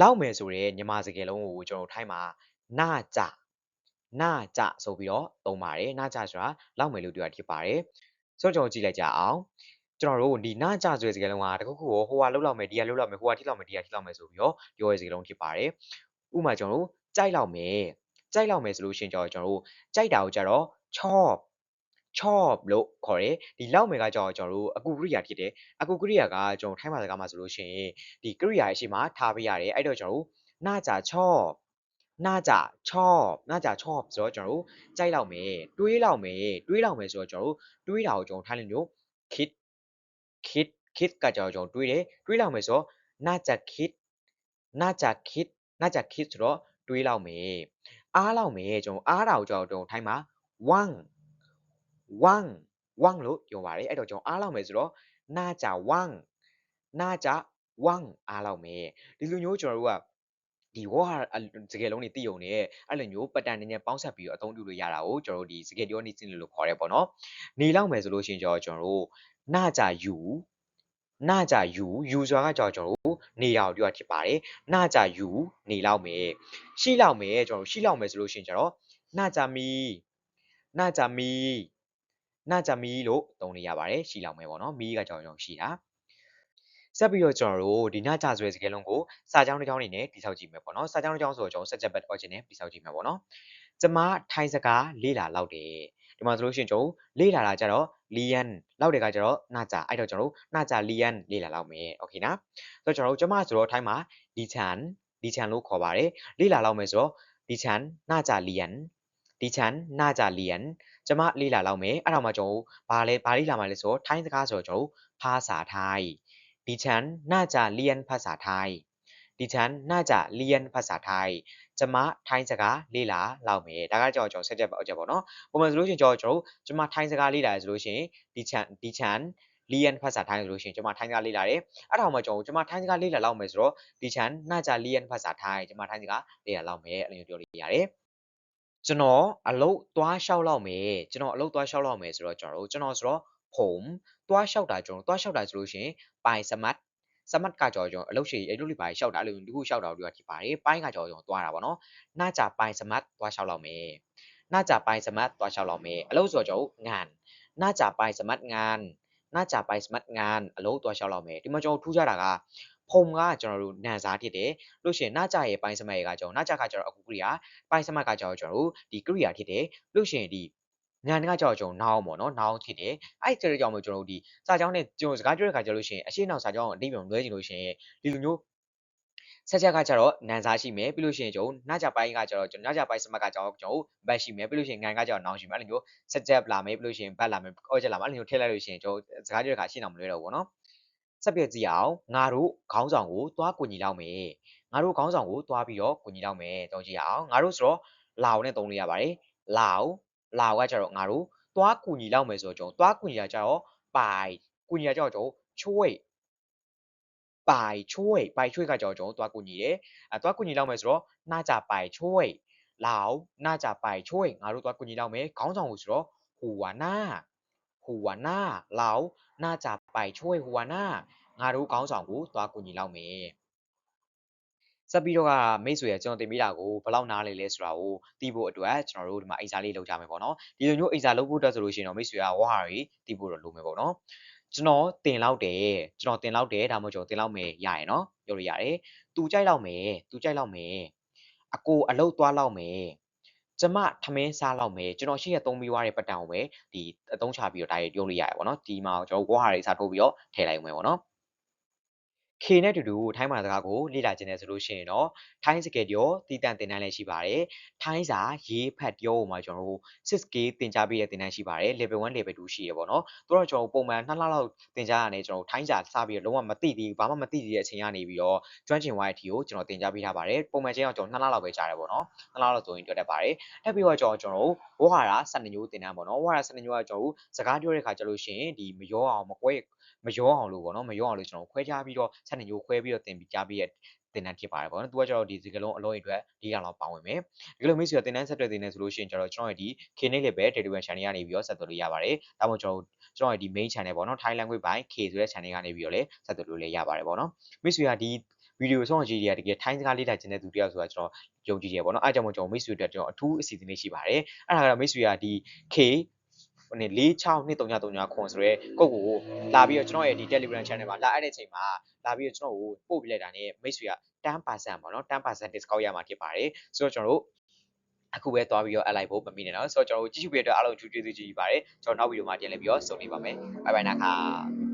လောက်မယ်ဆိုတဲ့မြန်မာစကားလုံးကိုကျွန်တော်ထိုင်းမှာနာကြနာကြဆိုပြီးတော့သုံးပါတယ်နာကြဆိုတာလောက်မယ်လို့ပြောတာဖြစ်ပါတယ်ဆိုတော့ကျွန်တော်ကြည့်လိုက်ကြအောင်ကျွန်တော်တို့ဒီနာကြဆိုတဲ့စကားလုံးကတခုခုကိုဟိုကလှုပ်လောက်မယ်ဒီကလှုပ်လောက်မယ်ဟိုကထိလောက်မယ်ဒီကထိလောက်မယ်ဆိုပြီးတော့ပြောတဲ့စကားလုံးဖြစ်ပါတယ်ဥပမာကျွန်တော်တို့ကြိုက်လောက်မယ်ကြိုက်လောက်မယ်ဆိုလို့ရှိရင်ကျွန်တော်တို့ကြိုက်တာကိုကြတော့ chop chop လို့ခေါ်တယ်ဒီလောက်မယ်ကကြောင့်ကျွန်တော်တို့အကူကရိယာဖြစ်တယ်အကူကရိယာကကျွန်တော်ထိုင်းမှာစကားမှာဆိုလို့ရှိရင်ဒီကရိယာရဲ့ရှေ့မှာထားပေးရတယ်အဲ့တော့ကျွန်တော်တို့နာကြ chop နာကြ chop နာကြ chop ဆိုတော့ကျွန်တော်တို့ကြိုက်လောက်မယ်တွေးလောက်မယ်တွေးလောက်မယ်ဆိုတော့ကျွန်တော်တို့တွေးတာကိုကျွန်တော်ထိုင်းလိုမျိုး kit kit kit ကကြောင့်ကျွန်တော်တွေးတယ်တွေးလောက်မယ်ဆိုတော့နာကြ kit နာကြ kit နာကြ kit ဆိုတော့တွေးလောက်မယ်အားလောက်မယ်ကျွန်တော်အားတာကိုကျွန်တော်ထိုင်းမှာ1 wang wang လို့ပြောပါတယ်အဲ့တော့ကျွန်တော်အားလောက်မယ်ဆိုတော့နာကြ wang နာကြ wang အားလောက်မယ်ဒီလိုမျိုးကျွန်တော်တို့ကဒီ word ဟာစကားလုံးတွေသိုံနေရဲ့အဲ့လိုမျိုး pattern တွေနဲ့ပေါင်းဆက်ပြီးတော့အသုံးပြုလို့ရတာကိုကျွန်တော်တို့ဒီစကားပြောနေစဉ်လို့ခေါ်ရဲပေါ့နော်နေလောက်မယ်ဆိုလို့ရှိရင်ကျွန်တော်ကျွန်တော်တို့နာကြ you နာကြ you you ဆိုတာကကျွန်တော်တို့နေရအောင်ပြောဖြစ်ပါတယ်နာကြ you နေလောက်မယ်ရှိလောက်မယ်ကျွန်တော်တို့ရှိလောက်မယ်ဆိုလို့ရှိရင်ကျွန်တော်နာကြမီနာကြမီ နာကြမီလို့သုံးလို့ရပါတယ်ရှိလောက်မယ်ပေါ့နော်မီးကကြောင်ကြောင်ရှိတာဆက်ပြီးတော့ကျွန်တော်တို့ဒီနာကြဆိုတဲ့စကားလုံးကိုစာကြောင်းတစ်ကြောင်းနေနဲ့တိဆောက်ကြည့်မယ်ပေါ့နော်စာကြောင်းတစ်ကြောင်းဆိုတော့ကျွန်တော် subject bed origin နဲ့တိဆောက်ကြည့်မယ်ပေါ့နော်ကျမထိုင်းစကားလေးလာလောက်တယ်ဒီမှာဆိုလို့ရှိရင်ကျွန်တော်လေးလာတာကြတော့ lian လောက်တယ်ကကြတော့နာကြအဲ့တော့ကျွန်တော်တို့နာကြ lian လေးလာလောက်မယ်โอเคနော်ဆိုတော့ကျွန်တော်တို့ကျမဆိုတော့ထိုင်းမှာဒီချန်ဒီချန်လို့ခေါ်ပါတယ်လေးလာလောက်မယ်ဆိုတော့ဒီချန်နာကြ lian ဒီချန်နာကြလီယန်ကျွန်မလေ့လာလောက်မယ်အဲ့တော့မှကျွန်တော်ဘာလဲဘာလေ့လာမှာလဲဆိုတော့ထိုင်းစကားဆိုတော့ကျွန်တော်ဖာစာထိုင်းဒီချန်နာကြလီယန်ဖာစာထိုင်းဒီချန်နာကြလီယန်ဖာစာထိုင်းကျွန်မထိုင်းစကားလေ့လာလောက်မယ်ဒါကကြောင့်ကျွန်တော်ဆက်ချက်ပါအောင်ချက်ပေါ့နော်ပုံမှန်ဆိုလို့ရှိရင်ကျွန်တော်ကျွန်တော်ကျွန်မထိုင်းစကားလေ့လာရဆိုလို့ရှိရင်ဒီချန်ဒီချန်လီယန်ဖတ်စာထိုင်းဆိုလို့ရှိရင်ကျွန်မထိုင်းစကားလေ့လာတယ်အဲ့ဒါမှကျွန်တော်ကျွန်မထိုင်းစကားလေ့လာလောက်မယ်ဆိုတော့ဒီချန်နာကြလီယန်ဖတ်စာထိုင်းကျွန်မထိုင်းစကားလေ့လာလောက်မယ်အဲ့လိုမျိုးပြောလို့ရတယ် ကျွန်တော်အလုပ်သွားလျှောက်လောက်မယ်ကျွန်တော်အလုပ်သွားလျှောက်လောက်မယ်ဆိုတော့ကျွန်တော်တို့ကျွန်တော်ဆိုတော့ผมသွားလျှောက်တာကျွန်တော်သွားလျှောက်တာဆိုလို့ရှိရင်ပိုင်စမတ်စမတ်ကကြောကျွန်တော်အလုပ်ရှိအဲ့လိုလေးပါလျှောက်တာအဲ့လိုဒီခုလျှောက်တာတို့ကဖြစ်ပါတယ်ပိုင်းကကြောကျွန်တော်သွားတာပေါ့နော်น่าจะပိုင်စမတ်သွားလျှောက်လောက်မယ်น่าจะပိုင်စမတ်သွားလျှောက်လောက်မယ်အလုပ်ဆိုတော့ကျွန်တော်งานน่าจะပိုင်စမတ်งานน่าจะပိုင်စမတ်งานအလုပ်သွားလျှောက်လောက်မယ်ဒီမှာကျွန်တော်ထူးခြားတာက ဖုံကကျွန်တော်တို့နန်စားဖြစ်တယ်လို့ရှိရင်နာကြရဲ့ပိုင်းစမတ်ရဲ့ကကျွန်တော်နာကြကကျွန်တော်အခုကရိယာပိုင်းစမတ်ကကျွန်တော်ကျွန်တော်တို့ဒီကရိယာဖြစ်တယ်လို့ရှိရင်ဒီညာကကြောက်ကျွန်တော်နောင်းပေါ့နော်နောင်းဖြစ်တယ်အဲ့ဒီကြောင့်မို့ကျွန်တော်တို့ဒီစာကြောင်းနဲ့ကျွန်တော်စကားပြောတဲ့ခါကျလို့ရှိရင်အရှိနောက်စာကြောင်းကိုအတိပြုံလွဲချင်လို့ရှိရင်ဒီလိုမျိုးဆက်ချက်ကကြတော့နန်စားရှိမယ်ပြီးလို့ရှိရင်ကျွန်တော်နာကြပိုင်းကကြတော့ကျွန်တော်နာကြပိုင်းစမတ်ကကြတော့ကျွန်တော်ဘတ်ရှိမယ်ပြီးလို့ရှိရင်ငံကကြတော့နောင်ရှိမယ်အဲ့လိုမျိုးဆက်ချက်လာမယ်ပြီးလို့ရှိရင်ဘတ်လာမယ်အော်ချက်လာမယ်အဲ့လိုမျိုးထည့်လိုက်လို့ရှိရင်ကျွန်တော်စကားပြောတဲ့ခါရှင်းအောင်မလွဲတော့ဘူးပေါ့နော် ဆက်ပြည့်ကြည့်အောင်ငါတို့ခေါင်းဆောင်ကိုသွားကူညီလောက်မယ်ငါတို့ခေါင်းဆောင်ကိုသွားပြီးတော့ကူညီလောက်မယ်တောင်းကြည့်အောင်ငါတို့ဆိုတော့လာအောင်နဲ့သုံးလို့ရပါတယ်လာအောင်လာအောင်ကကြတော့ငါတို့သွားကူညီလောက်မယ်ဆိုတော့ကျွန်တော်သွားကူညီရကြတော့ပိုင်ကူညီရကြတော့ကျွန်တော်ချိုးပိုင်ချိုးပိုင်ချိုးကကြောင့်ကျွန်တော်တွားကူညီတယ်အဲတွားကူညီလောက်မယ်ဆိုတော့နှာကြပိုင်ချိုးလောက်နှာကြပိုင်ချိုးငါတို့တွားကူညီလောက်မယ်ခေါင်းဆောင်ကိုဆိုတော့ဟိုဝါနာ ဟူဝါနာလောင်နာကြပိုင်ချိုးဟူဝါနာငါတို့ကောင်းဆောင်ကိုသွားကူညီလောက်မယ်ဆက်ပြီးတော့ကမိတ်ဆွေကကျွန်တော်တင်ပေးတာကိုဘယ်လောက်နားလဲလဲဆိုတာကိုသိဖို့အတွက်ကျွန်တော်တို့ဒီမှာအိစာလေးလုပ်ကြမယ်ပေါ့နော်ဒီလိုမျိုးအိစာလုပ်ဖို့အတွက်ဆိုလို့ရှိရင်တော့မိတ်ဆွေကဝါဟာရီသိဖို့တော့လိုမယ်ပေါ့နော်ကျွန်တော်တင်လောက်တယ်ကျွန်တော်တင်လောက်တယ်ဒါမှမဟုတ်ကျွန်တော်တင်လောက်မယ်ရရယ်နော်ပြောလို့ရတယ်သူကြိုက်လောက်မယ်သူကြိုက်လောက်မယ်အကိုအလုတ်သွားလောက်မယ် ကျမထမင်းစားလောက်မယ်ကျွန်တော်ရှိရသုံးပြီးွားတဲ့ပတ်တန်ကိုပဲဒီအသုံးချပြီးတော့ဒါတွေပြုံးလို့ရတယ်ပေါ့နော်ဒီမှာကျွန်တော်ဝါဟာတွေစားထိုးပြီးတော့ထည့်လိုက်မယ်ပေါ့နော် K နဲ့တူတူထိုင်းဘာသာစကားကိုလေ့လာခြင်းနဲ့ဆိုလို့ရှိရင်တော့ထိုင်းစကားပြောတည်တံ့သင်တန်းလည်းရှိပါတယ်။ထိုင်းစာရေးဖတ်ပြောမှာကျွန်တော်တို့ 6K သင်ကြားပေးတဲ့သင်တန်းရှိပါတယ်။ level 1 level 2ရှိရပေါ့နော်။တို့တော့ကျွန်တော်ပုံမှန်2လလောက်သင်ကြားရတယ်ကျွန်တော်ထိုင်းစာစပြီးတော့လုံးဝမသိသေးဘူးဘာမှမသိသေးတဲ့အချိန်ကနေပြီးတော့ကျွမ်းကျင်သွားတဲ့အထိကိုကျွန်တော်သင်ကြားပေးထားပါတယ်။ပုံမှန်ချင်းအောင်ကျွန်တော်2လလောက်ပဲကြားရပေါ့နော်။2လလောက်ဆိုရင်တွေ့တတ်ပါတယ်။ထပ်ပြီးတော့ကျွန်တော်ကျွန်တော်ဝဟာရ12ညိုးသင်တန်းပေါ့နော်။ဝဟာရ12ညိုးကကျွန်တော်စကားပြောတဲ့ခါကျလို့ရှိရင်ဒီမရောအောင်မကွဲမရောအောင်လို့ပေါ့နော်မရောအောင်လို့ကျွန်တော်ခွဲခြားပြီးတော့12ညိုးခွဲပြီးတော့သင်ပြီးကြားပြီးတဲ့သင်တန်းဖြစ်ပါတယ်ပေါ့နော်သူကကျတော့ဒီစကလုံးအလုံးအတွက်၄တောင်လောက်ပါဝင်မယ်ဒီလိုမျိုးဆိုတော့သင်တန်းဆက်တွေ့သင်နေဆိုလို့ရှိရင်ကျတော့ကျွန်တော်ရဲ့ဒီ K-Nick level Telegram channel ကနေပြီးတော့ဆက်သွယ်လို့ရပါတယ်ဒါမှမဟုတ်ကျွန်တော်ကျွန်တော်ရဲ့ဒီ main channel ပေါ့နော် Thai language by K ဆိုတဲ့ channel ကနေပြီးတော့လည်းဆက်သွယ်လို့လည်းရပါတယ်ပေါ့နော်မိတ်ဆွေကဒီဗီဒီယိုဆောင်ကြည့်ရတကယ်ထိုင်းစကားလေးလာခြင်းတဲ့သူတယောက်ဆိုတာကျွန်တော်ယုံကြည်ရပေါ့နော်အဲကြောင့်မို့ကျွန်တော်မိတ်ဆွေတို့ကျွန်တော်အထူးအစီအစဉ်လေးရှိပါတယ်အဲ့ဒါကတော့မိတ်ဆွေကဒီ K ဟို နေ462339ခွန်ဆိုရဲကုတ်ကိုလာပြီးတော့ကျွန်တော်ရဲ့ဒီ Telegram channel မှာလာအဲ့တဲ့အချိန်မှာလာပြီးတော့ကျွန်တော်ကိုပို့ပြလိုက်တာ ਨੇ မိတ်ဆွေက10%ပေါ့နော်10% discount ရမှာဖြစ်ပါတယ်ဆိုတော့ကျွန်တော်တို့အခုပဲသွားပြီးတော့အလိုက်ဖို့မမိနဲ့နော်ဆိုတော့ကျွန်တော်တို့ကြည့်ရှုပေးတဲ့အတွက်အားလုံးကျေးဇူးကျေးဇူးကြီးပါတယ်ကျွန်တော်နောက်ဗီဒီယိုမှာပြန်လည်ပြီးတော့ဆုံနေပါမယ်ဘိုင်ဘိုင်နာခါ